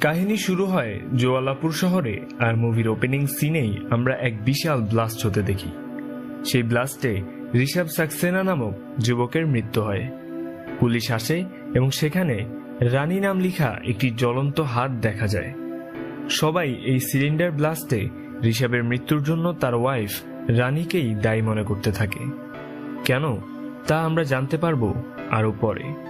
কাহিনী শুরু হয় জোয়ালাপুর শহরে আর মুভির ওপেনিং সিনেই আমরা এক বিশাল ব্লাস্ট হতে দেখি। সেই ব্লাস্টে ঋষভ সাক্সেনা নামক যুবকের মৃত্যু হয়। পুলিশ আসে এবং সেখানে রানী নাম লিখা একটি জ্বলন্ত হাত দেখা যায়। সবাই এই সিলিন্ডার ব্লাস্টে ঋষভের মৃত্যুর জন্য তার ওয়াইফ রানীকেই দায়ী মনে করতে থাকে। কেন? তা আমরা জানতে পারব আরও পরে।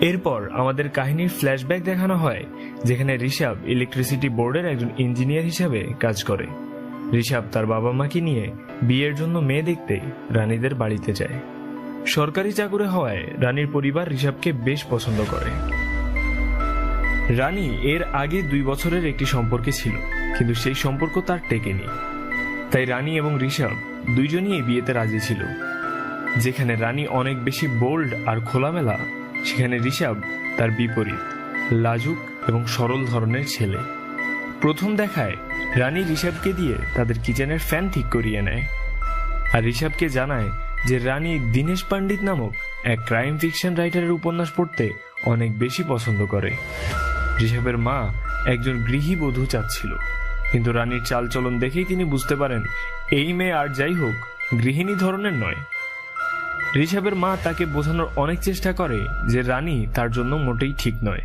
এরপর আমাদের কাহিনীর ফ্ল্যাশব্যাক দেখানো হয়, যেখানে ঋষভ ইলেকট্রিসিটি বোর্ডের একজন ইঞ্জিনিয়ার হিসাবে কাজ করে। ঋষভ তার বাবা মাকে নিয়ে বিয়ের জন্য মেয়ে দেখতে রানীদের বাড়িতে যায়। সরকারি চাকুরে হওয়ায় রানীর পরিবার ঋষভকে বেশ পছন্দ করে। রানী এর আগে দুই বছরের একটি সম্পর্কে ছিল, কিন্তু সেই সম্পর্ক তার টেকেনি। তাই রানী এবং ঋষভ দুইজনই এই বিয়েতে রাজি ছিল, যেখানে রানী অনেক বেশি বোল্ড আর খোলামেলা সেখানে ঋষভ তার বিপরীত, লাজুক এবং সরল ধরনের ছেলে। প্রথম দেখায় রানী ঋষভকে দিয়ে তাদের কিচেনের ফ্যান ঠিক করিয়ে নেয়। আর ঋষভকে জানায় যে রানী দীনেশ পণ্ডিত নামক এক ক্রাইম ফিকশন রাইটারের উপন্যাস পড়তে অনেক বেশি পছন্দ করে। ঋষভের মা একজন গৃহবধূ চাচ্ছিল। কিন্তু রানীর চালচলন দেখেই তিনি বুঝতে পারেন, এই মেয়ে আর যাই হোক গৃহিণী ধরনের নয়। ঋষভের মা তাকে বোঝানোর অনেক চেষ্টা করে যে রানী তার জন্য মোটেই ঠিক নয়।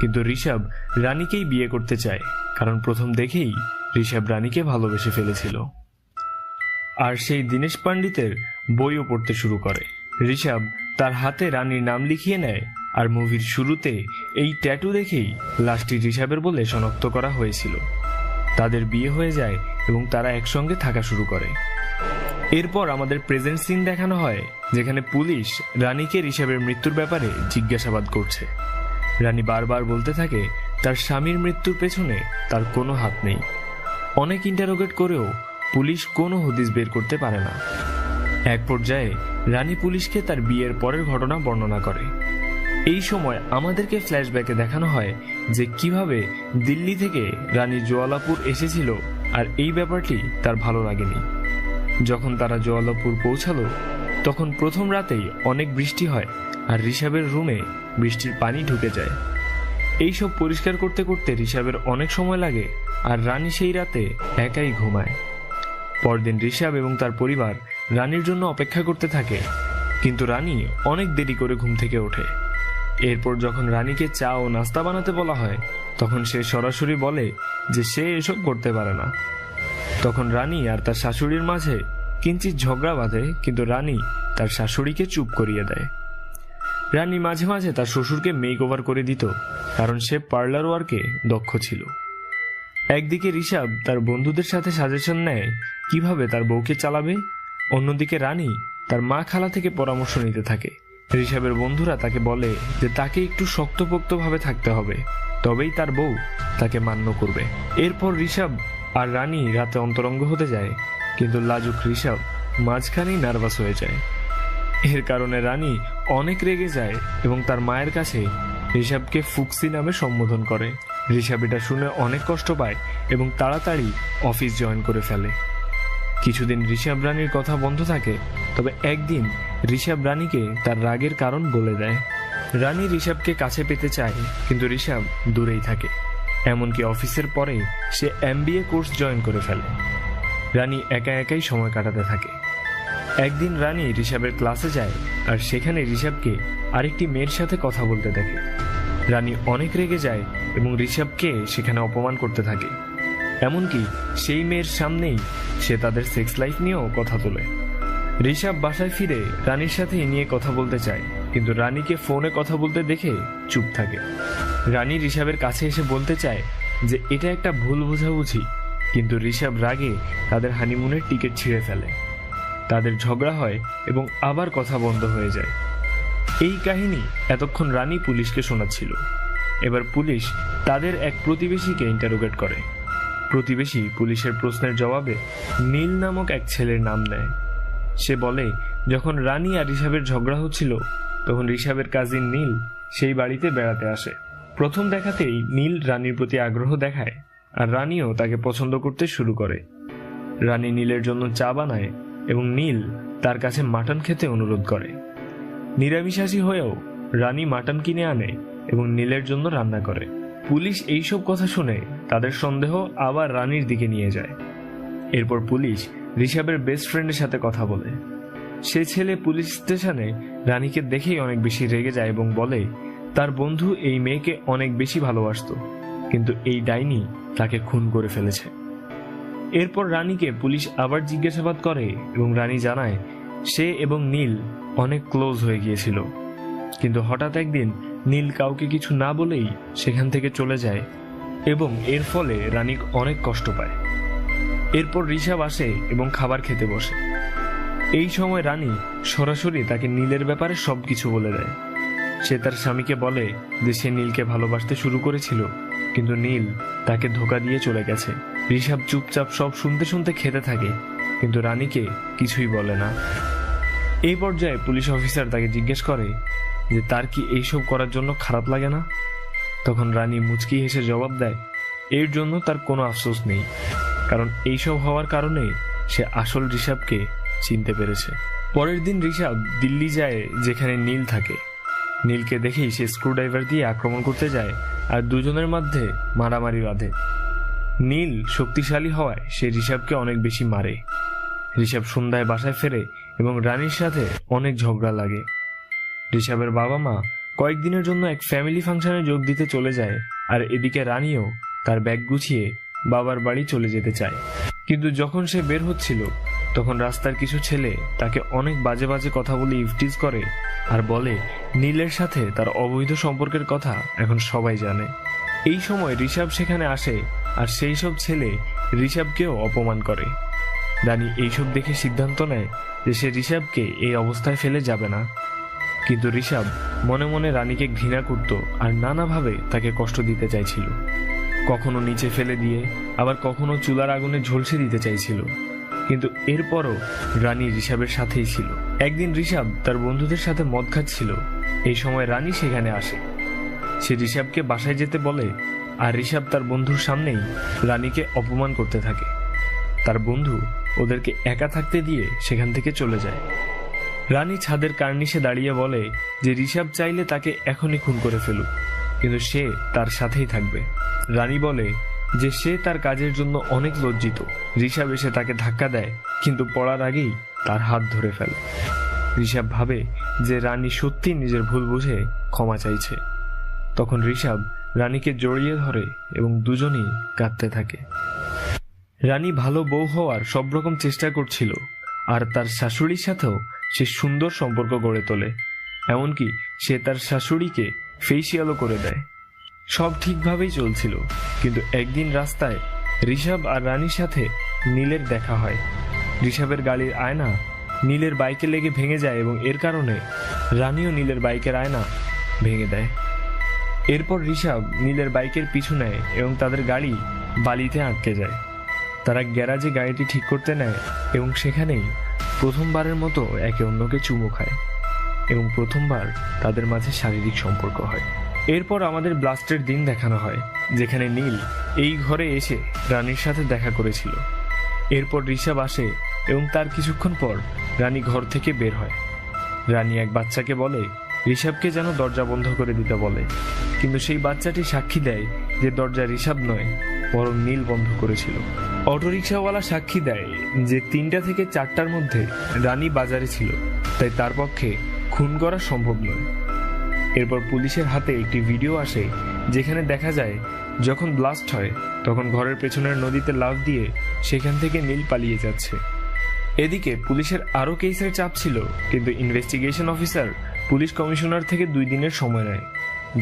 কিন্তু ঋষভ রানীকেই বিয়ে করতে চায়, কারণ প্রথম দেখেই ঋষভ রানীকে ভালোবেসে ফেলেছিল। আর সেই দীনেশ পণ্ডিতের বইও পড়তে শুরু করে। ঋষভ তার হাতে রানীর নাম লিখিয়ে নেয়, আর মুভির শুরুতে এই ট্যাটু দেখেই লাশটি ঋষভের বলে শনাক্ত করা হয়েছিল। তাদের বিয়ে হয়ে যায় এবং তারা একসঙ্গে থাকা শুরু করে। এরপর আমাদের প্রেজেন্ট সিন দেখানো হয়, যেখানে পুলিশ রানীকে ঋষভের মৃত্যুর ব্যাপারে জিজ্ঞাসাবাদ করছে। রানী বারবার বলতে থাকে, তার স্বামীর মৃত্যুর পেছনে তার কোনো হাত নেই। অনেক ইন্টারোগেট করেও পুলিশ কোনো হদিস বের করতে পারে না। এক পর্যায়ে রানী পুলিশকে তার বিয়ের পরের ঘটনা বর্ণনা করে। এই সময় আমাদেরকে ফ্ল্যাশব্যাকে দেখানো হয় যে কীভাবে দিল্লি থেকে রানী জোয়ালাপুর এসেছিল আর এই ব্যাপারটি তার ভালো লাগেনি। যখন তারা জোয়ালাপুর পৌঁছালো, তখন প্রথম রাতেই অনেক বৃষ্টি হয় আর ঋষাবের রুমে বৃষ্টির পানি ঢুকে যায়। এই সব পরিষ্কার করতে করতে ঋষাবের অনেক সময় লাগে আর রানী সেই রাতে একাই ঘুমায়। পরদিন ঋষাব এবং তার পরিবার রানীর জন্য অপেক্ষা করতে থাকে, কিন্তু রানী অনেক দেরি করে ঘুম থেকে ওঠে। এরপর যখন রানীকে চা ও নাস্তা বানাতে বলা হয়, তখন সে সরাসরি বলে যে সে এসব করতে পারে না। তখন রানী আর তার শাশুড়ির মাঝে কিঞ্চিত ঝগড়া বাঁধে, কিন্তু রানী তার শাশুড়িকে চুপ করিয়ে দেয়। রানী মাঝে মাঝে তার শ্বশুরকে মেক ওভার করে দিত, কারণ সে পার্লার ওয়ার্কে দক্ষ ছিল। একদিকে ঋষভ তার বন্ধুদের সাথে সাজেশন নেয়, কীভাবে তার বউকে চালাবে? অন্যদিকে রানী তার মা খালা থেকে পরামর্শ নিতে থাকে। ঋষভের বন্ধুরা তাকে বলে যে তাকে একটু শক্তপোক্তভাবে থাকতে হবে, তবেই তার বউ তাকে মান্য করবে। এরপর ঋষভ আর রানী রাতে অন্তরঙ্গ হতে যায়, কিন্তু লাজুক ঋষভ মাঝখানেই নার্ভাস হয়ে যায়। এর কারণে রানী অনেক রেগে যায় এবং তার মায়ের কাছে ঋষভকে ফুকসি নামে সম্বোধন করে। ঋষভ এটা শুনে অনেক কষ্ট পায় এবং তাড়াতাড়ি অফিস জয়েন করে ফেলে। কিছুদিন ঋষভ রানীর কথা বন্ধ থাকে, তবে একদিন ঋষভ রানীকে তার রাগের কারণ বলে দেয়। রানী ঋষভকে কাছে পেতে চায়, কিন্তু ঋষভ দূরেই থাকে। এমনকি অফিসের পরেই সে এমবিএ কোর্স জয়েন করে ফেলে। রানী একা একাই সময় কাটাতে থাকে। একদিন রানী ঋষভের ক্লাসে যায় আর সেখানে ঋষভকে আরেকটি মেয়ের সাথে কথা বলতে দেখে। রানী অনেক রেগে যায় এবং ঋষভকে সেখানে অপমান করতে থাকে। এমনকি সেই মেয়ের সামনেই সে তাদের সেক্স লাইফ নিয়েও কথা তোলে। ঋষভ বাসায় ফিরে রানীর সাথে নিয়ে কথা বলতে চায়। কিন্তু রানীকে ফোনে কথা বলতে দেখে চুপ থাকে। রানী ঋষভের কাছে এসে বলতে চায় যে, এটা একটা ভুল বোঝাবুঝি। কিন্তু ঋষভ রাগে তাদের হানিমুনের টিকিট ছিঁড়ে ফেলে। তাদের ঝগড়া হয় এবং আবার কথা বন্ধ হয়ে যায়। এই কাহিনী এতক্ষণ রানী পুলিশকে শোনাচ্ছিল। এবার পুলিশ তাদের এক প্রতিবেশীকে ইন্টারোগেট করে। প্রতিবেশী পুলিশের প্রশ্নের জবাবে নীল নামক এক ছেলের নাম নেয়। সে বলে, যখন রানী আর ঋষভের ঝগড়া হচ্ছিল তখন ঋষভের কাজিন নীল সেই বাড়িতে বেড়াতে আসে। প্রথম দেখাতেই নীল রানীর প্রতি আগ্রহ দেখায় আর রানীও তাকে পছন্দ করতে শুরু করে। রানী নীলের জন্য চা বানায় এবং নীল তার কাছে মাটন খেতে অনুরোধ করে। নিরামিষাশী হয়েও রানী মাটন কিনে আনে এবং নীলের জন্য রান্না করে। পুলিশ এইসব কথা শুনে তাদের সন্দেহ আবার রানীর দিকে নিয়ে যায়। এরপর পুলিশ ঋষাবের বেস্ট ফ্রেন্ডের সাথে কথা বলে। সে ছেলে পুলিশ স্টেশনে রানীকে দেখেই অনেক বেশি রেগে যায় এবং বলে, তার বন্ধু এই মেয়েকে অনেক বেশি ভালোবাসতো, কিন্তু এই ডাইনি তাকে খুন করে ফেলেছে। এরপর রানীকে পুলিশ আবার জিজ্ঞাসাবাদ করে এবং রানী জানায়, সে এবং নীল অনেক ক্লোজ হয়ে গিয়েছিল, কিন্তু হঠাৎ একদিন নীল কাউকে কিছু না বলেই সেখান থেকে চলে যায় এবং এর ফলে রানী অনেক কষ্ট পায়। এরপর ঋষাব আসে এবং খাবার খেতে বসে। এই সময় রানী সরাসরি তাকে নীলের ব্যাপারে সবকিছু বলে দেয়। সে তার স্বামীকে বলে যে সে নীলকে ভালোবাসতে শুরু করেছিল, কিন্তু নীল তাকে ধোকা দিয়ে চলে গেছে। ঋষাব চুপচাপ সব শুনতে শুনতে খেতে থাকে, কিন্তু রানীকে কিছুই বলে না। এই পর্যায়ে পুলিশ অফিসার তাকে জিজ্ঞেস করে যে তার কি এইসব করার জন্য খারাপ লাগে না? তখন রানী মুচকি হেসে জবাব দেয়, এর জন্য তার কোনো আফসোস নেই। কারণ এইসব হওয়ার কারণে সে আসল ঋষাবকে চিনতে পেরেছে। পরের দিন ঋষাব দিল্লি যায়, যেখানে নীল থাকে। নীলকে দেখেই সে স্ক্রুড্রাইভার দিয়ে আক্রমণ করতে যায় আর দুজনের মধ্যে মারামারি বাঁধে। নীল শক্তিশালী হওয়ায় সে ঋষাবকে অনেক বেশি মারে। ঋষাব সন্ধ্যায় বাসায় ফেরে এবং রানীর সাথে অনেক ঝগড়া লাগে। ঋষাবের বাবা মা কয়েকদিনের জন্য এক ফ্যামিলি ফাংশনে যোগ দিতে চলে যায় আর এদিকে রানীও তার ব্যাগ গুছিয়ে বাবার বাড়ি চলে যেতে চায়। কিন্তু যখন সে বের হচ্ছিল তখন রাস্তার কিছু ছেলে তাকে অনেক বাজে বাজে কথা বলে ইফটিজ করে আর বলে, নীলের সাথে তার অবৈধ সম্পর্কের কথা এখন সবাই জানে। এই সময় ঋষাব সেখানে আসে আর সেই সব ছেলে ঋষাবকেও অপমান করে। রানী এইসব দেখে সিদ্ধান্ত নেয় যে সে ঋষাবকে এই অবস্থায় ফেলে যাবে না। কিন্তু ঋষাব মনে মনে রানীকে ঘৃণা করত আর নানাভাবে তাকে কষ্ট দিতে চাইছিল। কখনো নিচে ফেলে দিয়ে, আবার কখনো চুলার আগুনে ঝলসে দিতে চাইছিল। কিন্তু এরপরও রানী ঋষাবের সাথেই ছিল। একদিন ঋষাব তার বন্ধুদের সাথে মদ খাচ্ছিল। এই সময় রানী সেখানে আসে। সে ঋষাবকে বাসায় যেতে বলে আর ঋষাব তার বন্ধুর সামনেই রানীকে অপমান করতে থাকে। তার বন্ধু ওদেরকে একা থাকতে দিয়ে সেখান থেকে চলে যায়। রানী ছাদের কার্নিশে দাঁড়িয়ে বলে যে ঋষাব চাইলে তাকে এখনই খুন করে ফেলুক, কিন্তু সে তার সাথেই থাকবে। রানী বলে যে সে তার কাজের জন্য অনেক লজ্জিত। ঋষাব এসে তাকে ধাক্কা দেয়, কিন্তু পড়ার আগেই তার হাত ধরে ফেলে। ঋষাব ভাবে যে রানী সত্যি নিজের ভুল বুঝে ক্ষমা চাইছে। তখন ঋষাব রানীকে জড়িয়ে ধরে এবং দুজনেই কাঁদতে থাকে। রানী ভালো বউ হওয়ার সব রকম চেষ্টা করছিল, আর তার শাশুড়ির সাথেও সে সুন্দর সম্পর্ক গড়ে তোলে। এমনকি সে তার শাশুড়িকে ফেসিয়ালও করে দেয়। সব ঠিকভাবেই চলছিল, কিন্তু একদিন রাস্তায় ঋষভ আর রানীর সাথে নীলের দেখা হয়। ঋষভের গাড়ির আয়না নীলের বাইকে লেগে ভেঙে যায় এবং এর কারণে রানীও নীলের বাইকের আয়না ভেঙে দেয়। এরপর ঋষভ নীলের বাইকের পিছু নেয় এবং তাদের গাড়ি বালিতে আটকে যায়। তারা গ্যারাজে গাড়িটি ঠিক করতে নেয় এবং সেখানেই প্রথমবারের মতো একে অন্যকে চুমো খায় এবং প্রথমবার তাদের মাঝে শারীরিক সম্পর্ক হয়। এরপর আমাদের ব্লাস্টের দিন দেখানো হয়, যেখানে নীল এই ঘরে এসে রানীর সাথে দেখা করেছিল। এরপর ঋষাব আসে এবং তার কিছুক্ষণ পর রানী ঘর থেকে বের হয়। রানী এক বাচ্চাকে বলে ঋষাবকে যেন দরজা বন্ধ করে দিতে বলে। কিন্তু সেই বাচ্চাটি সাক্ষী দেয় যে দরজা ঋষাব নয়, বরং নীল বন্ধ করেছিল। অটোরিকশাওয়ালা সাক্ষী দেয় যে তিনটা থেকে চারটার মধ্যে রানী বাজারে ছিল, তাই তার পক্ষে খুন করা সম্ভব নয়। এরপর পুলিশের হাতে একটি ভিডিও আসে, যেখানে দেখা যায়, যখন ব্লাস্ট হয়, তখন ঘরের পেছনের নদীতে লাফ দিয়ে সেখান থেকে নীল পালিয়ে যাচ্ছে। এদিকে পুলিশের আরও কেসের চাপ ছিল, কিন্তু ইনভেস্টিগেশন অফিসার পুলিশ কমিশনার থেকে দুই দিনের সময় নেয়,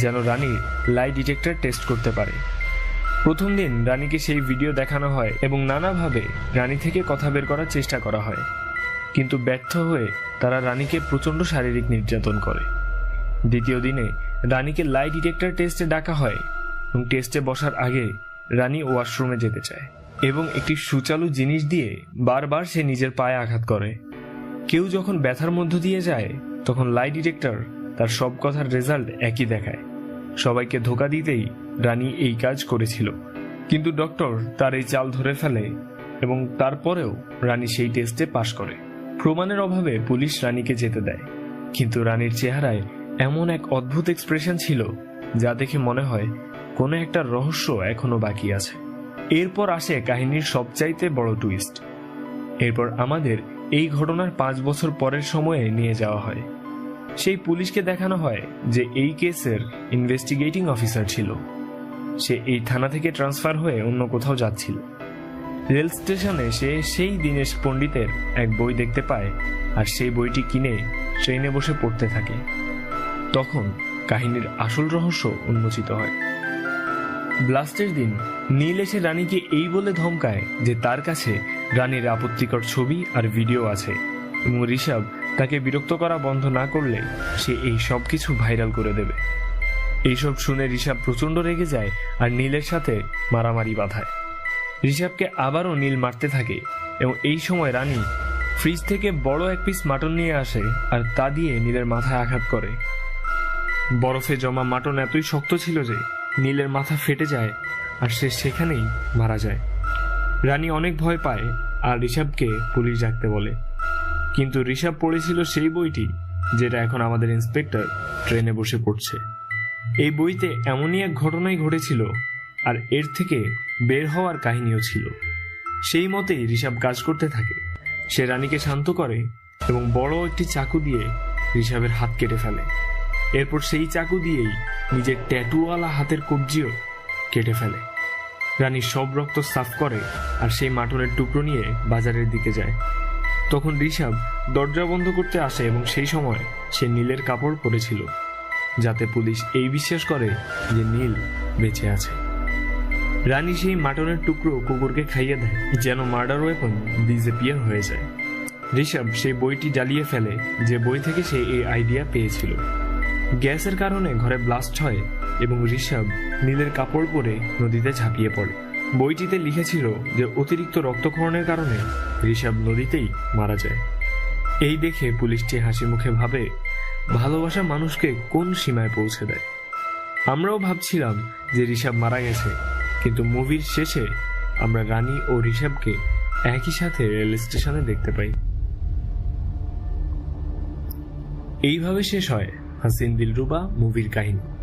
যেন রানীর লাই ডিটেক্টর টেস্ট করতে পারে। প্রথম দিন রানীকে সেই ভিডিও দেখানো হয় এবং নানাভাবে রানী থেকে কথা বের করার চেষ্টা করা হয়। কিন্তু ব্যর্থ হয়ে তারা রানীকে প্রচণ্ড শারীরিক নির্যাতন করে। দ্বিতীয় দিনে রানীকে লাই ডিটেক্টর টেস্টে ডাকা হয় এবং টেস্টে বসার আগে রানী ওয়াশরুমে যেতে চায় এবং একটি সুচালু জিনিস দিয়ে বারবার সে নিজের পায়ে আঘাত করে। কেউ যখন ব্যথার মধ্য দিয়ে যায়, তখন লাই ডিটেক্টর তার সব কথার রেজাল্ট একই দেখায়। সবাইকে ধোকা দিতেই রানী এই কাজ করেছিল। কিন্তু ডক্টর তার এই চাল ধরে ফেলে এবং তারপরেও রানী সেই টেস্টে পাশ করে। প্রমাণের অভাবে পুলিশ রানীকে যেতে দেয়, কিন্তু রানীর চেহারায় এমন এক অদ্ভুত এক্সপ্রেশন ছিল যা দেখে মনে হয় কোনো একটা রহস্য এখনও বাকি আছে। এরপর আসে কাহিনীর সবচাইতে বড় টুইস্ট এরপর আমাদের এই ঘটনার পাঁচ বছর পরের সময়ে নিয়ে যাওয়া হয়। সেই পুলিশকে দেখানো হয় যে এই কেসের ইনভেস্টিগেটিং অফিসার ছিল। সে এই থানা থেকে ট্রান্সফার হয়ে অন্য কোথাও যাচ্ছিল। রেল স্টেশনে সে সেই দীনেশ পণ্ডিতের এক বই দেখতে পায় আর সেই বইটি কিনে ট্রেনে বসে পড়তে থাকে। তখন কাহিনীর আসল রহস্য উন্মোচিত হয়। ব্লাস্টের দিন নীল এসে রানীকে এই বলে ধমকায় যে তার কাছে রানীর আপত্তিকর ছবি আর ভিডিও আছে এবং ঋষভ তাকে বিরক্ত করা বন্ধ না করলে সে এই সব কিছু ভাইরাল করে দেবে। এইসব শুনে ঋষভ প্রচণ্ড রেগে যায় আর নীলের সাথে মারামারি বাঁধায়। ঋষভকে আবারও নীল মারতে থাকে এবং এই সময় রানী ফ্রিজ থেকে বড় এক পিস মাটন নিয়ে আসে আর তা দিয়ে নীলের মাথায় আঘাত করে। বরফে জমা মাটন এতই শক্ত ছিল যে নীলের মাথা ফেটে যায় আর সে সেখানেই মারা যায়। রানী অনেক ভয় পায় আর ঋষভকে পুলিশ ডাকতে বলে। কিন্তু ঋষভ পড়েছিল সেই বইটি যেটা এখন আমাদের ইন্সপেক্টর ট্রেনে বসে পড়ছে। এই বইতে এমনই এক ঘটনাই ঘটেছিল আর এর থেকে বের হওয়ার কাহিনীও ছিল। সেই মতেই ঋষভ কাজ করতে থাকে। সে রানীকে শান্ত করে এবং বড় একটি চাকু দিয়ে ঋষভের হাত কেটে ফেলে। এরপর সেই চাকু দিয়েই নিজের ট্যাটুওয়ালা হাতের কবজিও কেটে ফেলে। রানী সব রক্ত সাফ করে আর সেই মাটনের টুকরো নিয়ে বাজারের দিকে যায়। তখন ঋষভ দরজা বন্ধ করতে আসে এবং সেই সময় সে নীলের কাপড় পরেছিল, যাতে পুলিশ এই বিশ্বাস করে যে নীল বেঁচে আছে। রানী সেই মাটনের টুকরো কুকুরকে খাইয়ে দেয়, যেন মার্ডার ওয়েপন ডিসএপিয়ার হয়ে যায়। ঋষভ সেই বইটি জ্বালিয়ে ফেলে, যে বই থেকে সে এই আইডিয়া পেয়েছিল। গ্যাসের কারণে ঘরে ব্লাস্ট হয় এবং ঋষভ নীলের কাপড় পরে নদীতে ঝাঁপিয়ে পড়ে। বইটিতে লিখেছিল যে অতিরিক্ত রক্তক্ষরণের কারণে ঋষভ নদীতেই মারা যায়। এই দেখে পুলিশটি হাসি মুখে ভাবে, ভালোবাসা মানুষকে কোন সীমায় পৌঁছে দেয়? আমরাও ভাবছিলাম যে ঋষভ মারা গেছে, কিন্তু মুভির শেষে আমরা রানী ও ঋষভকে একই সাথে রেল স্টেশনে দেখতে পাই। এইভাবে শেষ হয় হাসিন দিলরুবা মুভির কাহিনী।